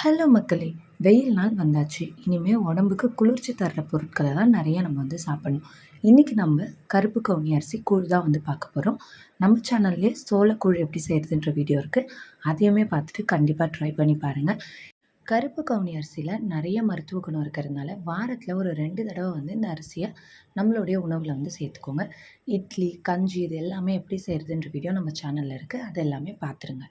Hello மக்களே வெயில் நாள் வந்தாச்சு. இனிமேல் உடம்புக்கு குளிர்ச்சி தர்ற பொருட்களை தான் நிறைய நம்ம வந்து சாப்பிடணும். இன்றைக்கி நம்ம கருப்பு கவுனி அரிசி கூழ் தான் வந்து பார்க்க போகிறோம் நம்ம சேனல்லே சோளக்கூழ் எப்படி செய்கிறதுன்ற வீடியோ இருக்குது அதையுமே பார்த்துட்டு கண்டிப்பாக ட்ரை பண்ணி பாருங்கள் கருப்பு கவுனி அரிசியில் நிறைய மருத்துவ குணம் இருக்கிறதுனால வாரத்தில் ஒரு ரெண்டு தடவை வந்து இந்த அரிசியை நம்மளுடைய உணவில் வந்து சேர்த்துக்கோங்க. இட்லி கஞ்சி இது எல்லாமே எப்படி செய்கிறதுன்ற வீடியோ நம்ம சேனலில் இருக்குது அது எல்லாமே பார்த்துருங்க.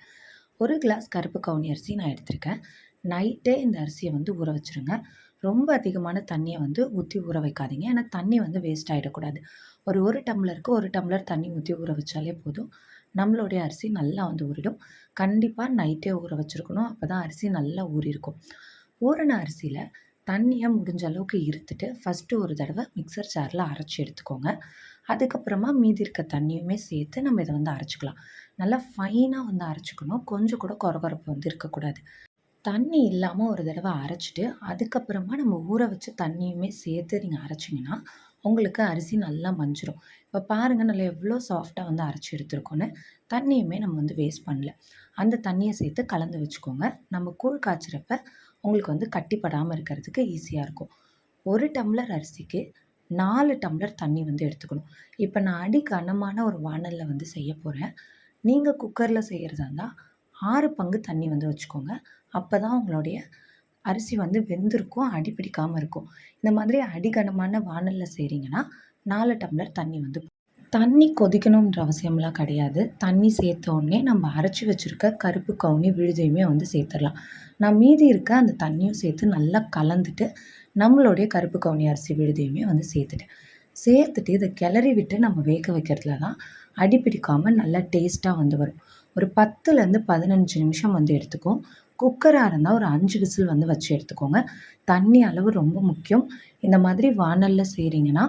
ஒரு கிளாஸ் கருப்பு கவுனி அரிசி நான் எடுத்திருக்கேன். நைட்டே இந்த அரிசியை வந்து ஊற வச்சுருங்க. ரொம்ப அதிகமான தண்ணியை வந்து ஊற்றி ஊற வைக்காதீங்க. ஏன்னா தண்ணி வந்து வேஸ்ட் ஆகிடக்கூடாது ஒரு ஒரு டம்ளருக்கு ஒரு டம்ளர் தண்ணி ஊற்றி ஊற வச்சாலே போதும். நம்மளுடைய அரிசி நல்லா வந்து ஊறிடும். கண்டிப்பாக நைட்டே ஊற வச்சுருக்கணும். அப்போ தான் அரிசி நல்லா ஊறியிருக்கும். ஊறின அரிசியில் தண்ணியை முடிஞ்ச அளவுக்கு இருத்துட்டு ஃபஸ்ட்டு ஒரு தடவை மிக்சர் ஜாரில் அரைச்சி எடுத்துக்கோங்க. அதுக்கப்புறமா மீதி இருக்க தண்ணியுமே சேர்த்து நம்ம இதை வந்து அரைச்சிக்கலாம். நல்லா ஃபைனாக வந்து அரைச்சிக்கணும். கொஞ்சம் கூட குறகுறப்பு வந்து இருக்கக்கூடாது. தண்ணி இல்லாமல் ஒரு தடவை அரைச்சிட்டு அதுக்கப்புறமா நம்ம ஊற வச்ச தண்ணியுமே சேர்த்து நீங்கள் அரைச்சிங்கன்னா உங்களுக்கு அரிசி நல்லா மஞ்சிரும். இப்போ பாருங்கள் நல்லா எவ்வளோ சாஃப்டாக வந்து அரைச்சி எடுத்துருக்கோன்னு. தண்ணியுமே நம்ம வந்து வேஸ்ட் பண்ணல. அந்த தண்ணியை சேர்த்து கலந்து வச்சுக்கோங்க. நம்ம கூழ் காய்ச்சிறப்ப உங்களுக்கு வந்து கட்டிப்படாமல் இருக்கிறதுக்கு ஈஸியாக இருக்கும். ஒரு டம்ளர் அரிசிக்கு நாலு டம்ளர் தண்ணி வந்து எடுத்துக்கணும். இப்போ நான் அடி கனமான ஒரு வானலில் வந்து செய்ய போகிறேன் நீங்கள் குக்கரில் செய்கிறதா இருந்தால் ஆறு பங்கு தண்ணி வந்து வச்சுக்கோங்க. அப்போ தான் உங்களுடைய அரிசி வந்து வெந்திருக்கும் அடி பிடிக்காமல் இருக்கும். இந்த மாதிரி அடிகனமான வானலில் செய்கிறீங்கன்னா நாலு டம்ளர் தண்ணி வந்து தண்ணி கொதிக்கணுன்ற அவசியம்லாம் கிடையாது. தண்ணி சேர்த்த உடனே நம்ம அரைச்சி வச்சுருக்க கருப்பு கவுனி விழுதையுமே வந்து சேர்த்துடலாம். நான் மீதி இருக்க அந்த தண்ணியும் சேர்த்து நல்லா கலந்துட்டு நம்மளுடைய கருப்பு கவுனி அரிசி விழுதையுமே வந்து சேர்த்துட்டேன். சேர்த்துட்டு இதை கிளறி விட்டு நம்ம வேக வைக்கிறதுல தான் அடி பிடிக்காமல் நல்லா டேஸ்ட்டாக வந்து வரும். ஒரு பத்துலேருந்து பதினஞ்சு நிமிஷம் வந்து எடுத்துக்கும். குக்கராக இருந்தால் ஒரு அஞ்சு விசில் வந்து வச்சு எடுத்துக்கோங்க. தண்ணி அளவு ரொம்ப முக்கியம். இந்த மாதிரி வானலில் செய்கிறீங்கன்னா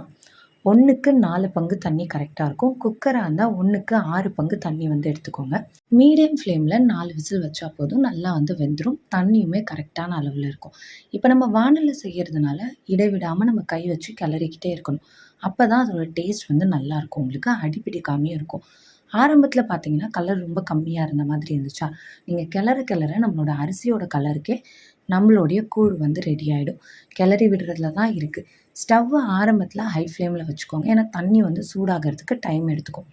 ஒன்றுக்கு நாலு பங்கு தண்ணி கரெக்டாக இருக்கும். குக்கராக இருந்தால் ஒன்றுக்கு ஆறு பங்கு தண்ணி வந்து எடுத்துக்கோங்க. மீடியம் ஃப்ளேமில் நாலு விசில் வச்சா போதும். நல்லா வந்து வெந்துடும் தண்ணியுமே கரெக்டான அளவில் இருக்கும். இப்போ நம்ம வானலில் செய்கிறதுனால இடைவிடாமல் நம்ம கை வச்சு கிளறிக்கிட்டே இருக்கணும். அப்போ தான் அதோட டேஸ்ட் வந்து நல்லாயிருக்கும் உங்களுக்கு அடிப்பிடிக்காமையும் இருக்கும். ஆரம்பத்தில் பார்த்தீங்கன்னா கலர் ரொம்ப கம்மியாக இருந்த மாதிரி இருந்துச்சா? நீங்கள் கிளற கிளற நம்மளோட அரிசியோட கலருக்கே நம்மளுடைய கூழ் வந்து ரெடி ஆகிடும் கிளறி விடுறதுல தான் இருக்குது ஸ்டவ்வை ஆரம்பத்தில் ஹை ஃப்ளேமில் வச்சுக்கோங்க. ஏன்னா தண்ணி வந்து சூடாகிறதுக்கு டைம் எடுத்துக்கும்.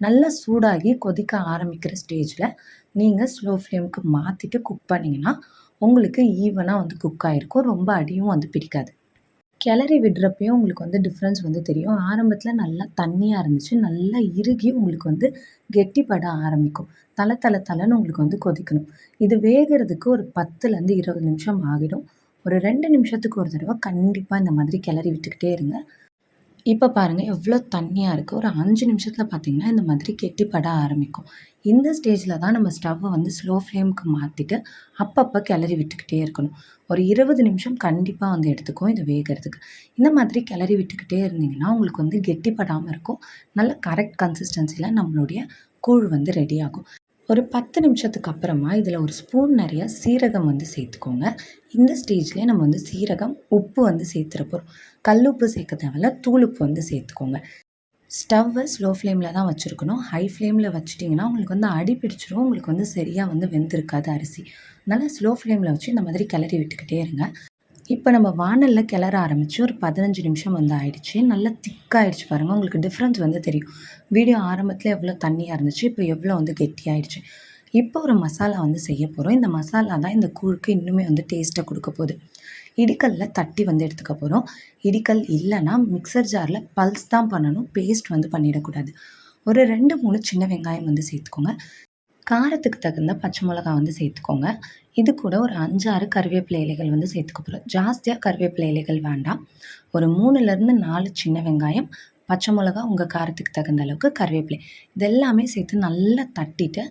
நல்லா சூடாகி கொதிக்க ஆரம்பிக்கிற ஸ்டேஜில் நீங்கள் ஸ்லோ ஃப்ளேமுக்கு மாற்றிட்டு குக் பண்ணிங்கன்னா உங்களுக்கு ஈவனாக வந்து குக் ஆகிருக்கும் ரொம்ப அடியும் வந்து பிடிக்காது. கிளறி விடுறப்பையும் உங்களுக்கு வந்து டிஃப்ரென்ஸ் வந்து தெரியும். ஆரம்பத்தில் நல்லா தண்ணியாக இருந்துச்சு. நல்லா இறுகி உங்களுக்கு வந்து கெட்டிப்பட ஆரம்பிக்கும். தலை தலை தலைன்னு உங்களுக்கு வந்து கொதிக்கணும். இது வேகிறதுக்கு ஒரு பத்துலேருந்து இருபது நிமிஷம் ஆகிடும். ஒரு ரெண்டு நிமிஷத்துக்கு ஒரு தடவை கண்டிப்பாக இந்த மாதிரி கிளறி விட்டுக்கிட்டே இருங்க. இப்போ பாருங்கள் எவ்வளோ தண்ணியாக இருக்குது ஒரு அஞ்சு நிமிஷத்தில் பார்த்தீங்கன்னா இந்த மாதிரி கெட்டிப்பட ஆரம்பிக்கும். இந்த ஸ்டேஜில் தான் நம்ம ஸ்டவ்வை வந்து ஸ்லோ ஃப்ளேமுக்கு மாற்றிட்டு அப்பப்போ கிளறி விட்டுக்கிட்டே இருக்கணும். ஒரு இருபது நிமிஷம் கண்டிப்பாக வந்து எடுத்துக்கும் இது வேகிறதுக்கு. இந்த மாதிரி கிளறி விட்டுக்கிட்டே இருந்தீங்கன்னா உங்களுக்கு வந்து கெட்டிப்படாமல் இருக்கும். நல்ல கரெக்ட் கன்சிஸ்டன்சியில் நம்மளுடைய கூழ் வந்து ரெடி ஆகும். ஒரு பத்து நிமிஷத்துக்கு அப்புறமா இதில் ஒரு ஸ்பூன் நிறைய சீரகம் வந்து சேர்த்துக்கோங்க. இந்த ஸ்டேஜ்லேயே நம்ம வந்து சீரகம் உப்பு வந்து சேர்த்துட போகிறோம் கல் உப்பு சேர்க்க தேவையில்ல தூள் உப்பு வந்து சேர்த்துக்கோங்க. ஸ்டவ்வை ஸ்லோ ஃப்ளேமில் தான் வச்சுருக்கணும். ஹை ஃப்ளேமில் வச்சுட்டிங்கன்னா உங்களுக்கு வந்து அடி பிடிச்சிரும். உங்களுக்கு வந்து சரியாக வந்து வெந்திருக்காது அரிசி. அதனால் ஸ்லோ ஃப்ளேமில் வச்சு இந்த மாதிரி கிளறி விட்டுக்கிட்டே இருங்க. இப்போ நம்ம வானலில் கிளற ஆரம்பித்து ஒரு பதினஞ்சு நிமிஷம் வந்து ஆயிடுச்சு. நல்லா திக்காகிடுச்சு பாருங்கள் உங்களுக்கு டிஃப்ரென்ஸ் வந்து தெரியும். வீடியோ ஆரம்பத்தில் எவ்வளோ தண்ணியாக இருந்துச்சு இப்போ எவ்வளோ வந்து கெட்டியாயிடுச்சு இப்போ ஒரு மசாலா வந்து செய்ய போகிறோம் இந்த மசாலா தான் இந்த கூழுக்கு இன்னுமே வந்து டேஸ்ட்டை கொடுக்க போகுது. இடிக்கல்ல தட்டி வந்து எடுத்துக்க போகிறோம் இடிக்கல் இல்லைன்னா மிக்சர் ஜாரில் பல்ஸ் தான் பண்ணணும். பேஸ்ட் வந்து பண்ணிடக்கூடாது ஒரு ரெண்டு மூணு சின்ன வெங்காயம் வந்து சேர்த்துக்கோங்க. காரத்துக்கு தகுந்த பச்சை மிளகா வந்து சேர்த்துக்கோங்க. இது கூட ஒரு அஞ்சாறு கருவேப்பிலை இலைகள் வந்து சேர்த்துக்க போகிறோம் ஜாஸ்தியாக கருவேப்பிலை இலைகள் வேண்டாம். ஒரு மூணுலேருந்து நாலு சின்ன வெங்காயம் பச்சை மிளகா உங்கள் காரத்துக்கு தகுந்த அளவுக்கு கருவேப்பிலை. இதெல்லாமே சேர்த்து நல்லா தட்டிட்டு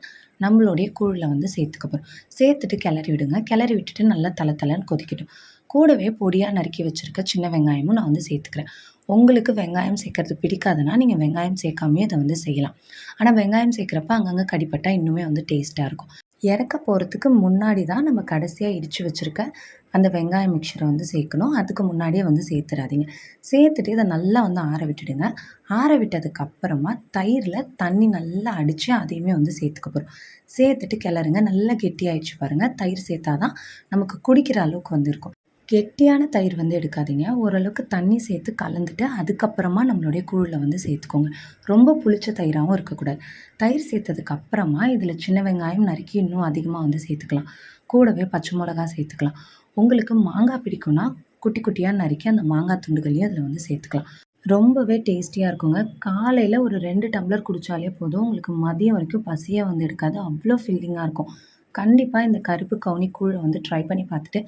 நம்மளுடைய கூழில் வந்து சேர்த்துக்க போகிறோம் சேர்த்துட்டு கிளறி விடுங்க. கிளறி விட்டுட்டு நல்லா தலை தலைன்னு கொதிக்கட்டும். கூடவே பொடியாக நறுக்கி வச்சுருக்க சின்ன வெங்காயமும் நான் வந்து சேர்த்துக்கிறேன். உங்களுக்கு வெங்காயம் சேர்க்கறது பிடிக்காதுன்னா நீங்கள் வெங்காயம் சேர்க்காமே அதை வந்து செய்யலாம். ஆனால் வெங்காயம் சேர்க்குறப்ப அங்கங்கே கடிப்பட்டால் இன்னுமே வந்து டேஸ்ட்டாக இருக்கும். இறக்க போகிறதுக்கு முன்னாடி தான் நம்ம கடைசியாக இடித்து வச்சுருக்க அந்த வெங்காய மிக்சரை வந்து சேர்க்கணும். அதுக்கு முன்னாடியே வந்து சேர்த்துடாதீங்க சேர்த்துட்டு இதை நல்லா வந்து ஆற விட்டுடுங்க. ஆற விட்டதுக்கப்புறமா தயிரில் தண்ணி நல்லா அடித்து அதையுமே வந்து சேர்த்துக்க போகிறோம் சேர்த்துட்டு கிளறுங்க. நல்லா கெட்டியாயிடுச்சு பாருங்கள் தயிர் சேர்த்தா தான் நமக்கு குடிக்கிற அளவுக்கு வந்து இருக்கும். கெட்டியான தயிர் வந்து எடுக்காதீங்க. ஓரளவுக்கு தண்ணி சேர்த்து கலந்துட்டு அதுக்கப்புறமா நம்மளுடைய கூழில் வந்து சேர்த்துக்கோங்க. ரொம்ப புளிச்ச தயிராகவும் இருக்கக்கூடாது. தயிர் சேர்த்ததுக்கு அப்புறமா இதில் சின்ன வெங்காயம் நறுக்கி இன்னும் அதிகமாக வந்து சேர்த்துக்கலாம். கூடவே பச்சை மிளகா சேர்த்துக்கலாம். உங்களுக்கு மாங்காய் பிடிக்கும்னா குட்டி குட்டியாக நறுக்கி அந்த மாங்காய் துண்டுகளையும் அதில் வந்து சேர்த்துக்கலாம். ரொம்பவே டேஸ்டியாக இருக்குங்க. காலையில் ஒரு ரெண்டு டம்ளர் குடித்தாலே போதும். உங்களுக்கு மதியம் வரைக்கும் பசியாக வந்து எடுக்காது. அவ்வளோ ஃபில்லிங்காக இருக்கும். கண்டிப்பாக இந்த கருப்பு கவுனி கூழை வந்து ட்ரை பண்ணி பார்த்துட்டு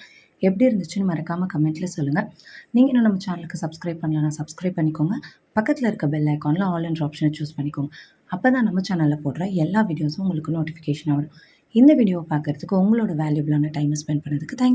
எப்படி இருந்துச்சுன்னு மறக்காமல் கமெண்ட்டில் சொல்லுங்கள் நீங்கள் இன்னும் நம்ம சேனலுக்கு சப்ஸ்கிரைப் பண்ணலன்னா சப்ஸ்கிரைப் பண்ணிக்கோங்க. பக்கத்தில் இருக்க பெல் ஐக்கானில் ஆல் என்ற ஆப்ஷனை சூஸ் பண்ணிக்கோங்க. அப்போ தான் நம்ம சேனலில் போடுற எல்லா வீடியோஸும் உங்களுக்கு நோட்டிஃபிகேஷன் வரும். இந்த வீடியோவை பார்க்குறதுக்கு உங்களோட வேல்யூபிளான டைமை ஸ்பெண்ட் பண்ணதுக்கு தேங்க்